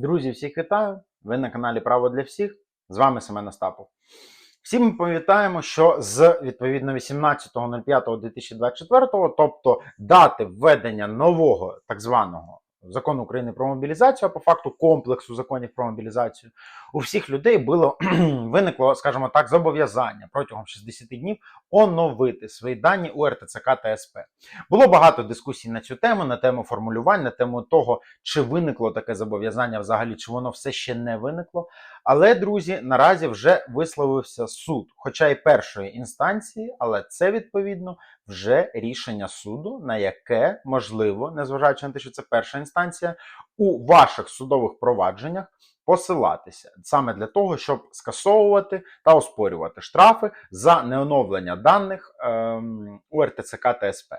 Друзі, всіх вітаю! Ви на каналі Право для всіх. З вами Семен Остапов. Всі ми пам'ятаємо, що з відповідно 18.05.2024, тобто дати введення нового так званого закону України про мобілізацію, а по факту комплексу законів про мобілізацію, у всіх людей було виникло, скажімо так, зобов'язання протягом 60 днів оновити свої дані у РТЦК та СП. Було багато дискусій на цю тему, на тему формулювань, на тему того, чи виникло таке зобов'язання взагалі, чи воно все ще не виникло. Але, друзі, наразі вже висловився суд, хоча й першої інстанції, але це відповідно вже рішення суду, на яке можливо, незважаючи на те, що це перша інстанція, у ваших судових провадженнях посилатися саме для того, щоб скасовувати та оспорювати штрафи за неоновлення даних ем, у РТЦК та СП.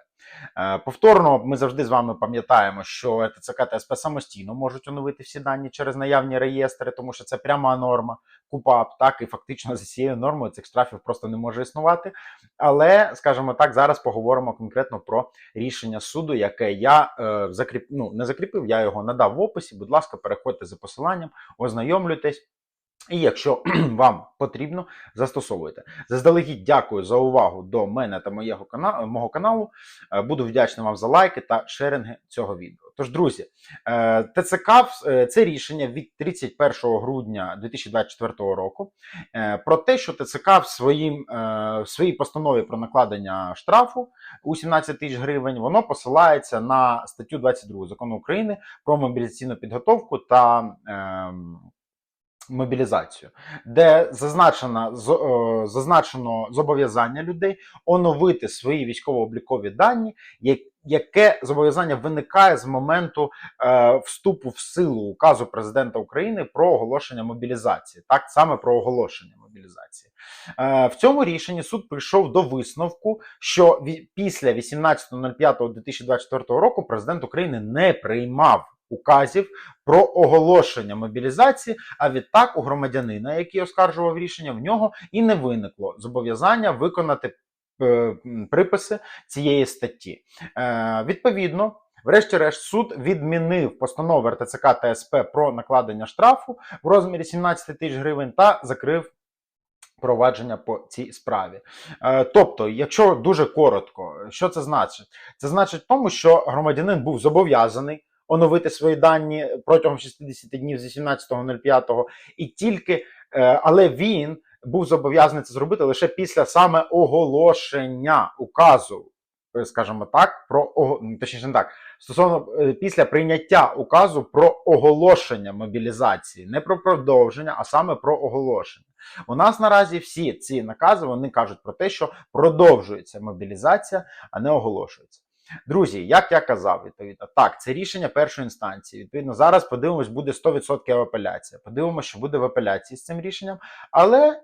Е, Повторно, ми завжди з вами пам'ятаємо, що РТЦК та СП самостійно можуть оновити всі дані через наявні реєстри, тому що це пряма норма КУПАП, так і фактично за цією нормою цих штрафів просто не може існувати. Але, скажімо так, зараз поговоримо конкретно про рішення суду, яке я е, закріп... ну, не закріпив, я його надав в описі. Будь ласка, переходьте за посиланням, ознайомлюйтесь. І якщо вам потрібно, застосовуйте. Заздалегідь дякую за увагу до мене та моєго каналу, мого каналу. Е, Буду вдячний вам за лайки та шеринги цього відео. Тож, друзі, е, ТЦК е, це рішення від 31 грудня 2024 року про те, що ТЦК в, своїм, в своїй постанові про накладення штрафу у 17 тисяч гривень воно посилається на статтю 22 закону України про мобілізаційну підготовку та. Мобілізацію, де зазначено, е, зазначено зобов'язання людей оновити свої військово-облікові дані, яке зобов'язання виникає з моменту е, вступу в силу указу президента України про оголошення мобілізації, так саме про оголошення мобілізації. Е, в цьому рішенні суд прийшов до висновку, що після 18.05.2024 року президент України не приймав указів про оголошення мобілізації. А відтак у громадянина, який оскаржував рішення, в нього і не виникло зобов'язання виконати е, приписи цієї статті. Е, відповідно. Врешті-решт, суд відмінив постанову РТЦК та СП про накладення штрафу в розмірі 17 тисяч гривень та закрив провадження по цій справі. Е, тобто, якщо дуже коротко, що це значить? Це значить тому, що громадянин був зобов'язаний оновити свої дані протягом 60 днів з 18.05, і тільки, е, але він був зобов'язаний це зробити лише після саме оголошення указу, е, скажімо так, про ну, точніше не так. Стосовно е, після прийняття указу про оголошення мобілізації, не про продовження, а саме про оголошення. У нас наразі всі ці накази вони кажуть про те, що продовжується мобілізація, а не оголошується. Друзі, як я казав, відповідно, так, це рішення першої інстанції. Відповідно, зараз подивимось, буде 100% апеляція. Подивимося, що буде в апеляції з цим рішенням. Але,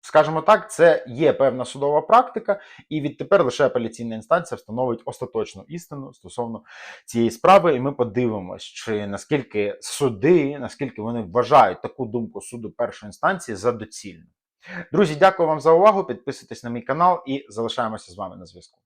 скажімо так, це є певна судова практика, і відтепер лише апеляційна інстанція встановить остаточну істину стосовно цієї справи. І ми подивимось, чи наскільки суди, наскільки вони вважають таку думку суду першої інстанції за доцільну. Друзі, дякую вам за увагу. Підписуйтесь на мій канал і залишаємося з вами на зв'язку.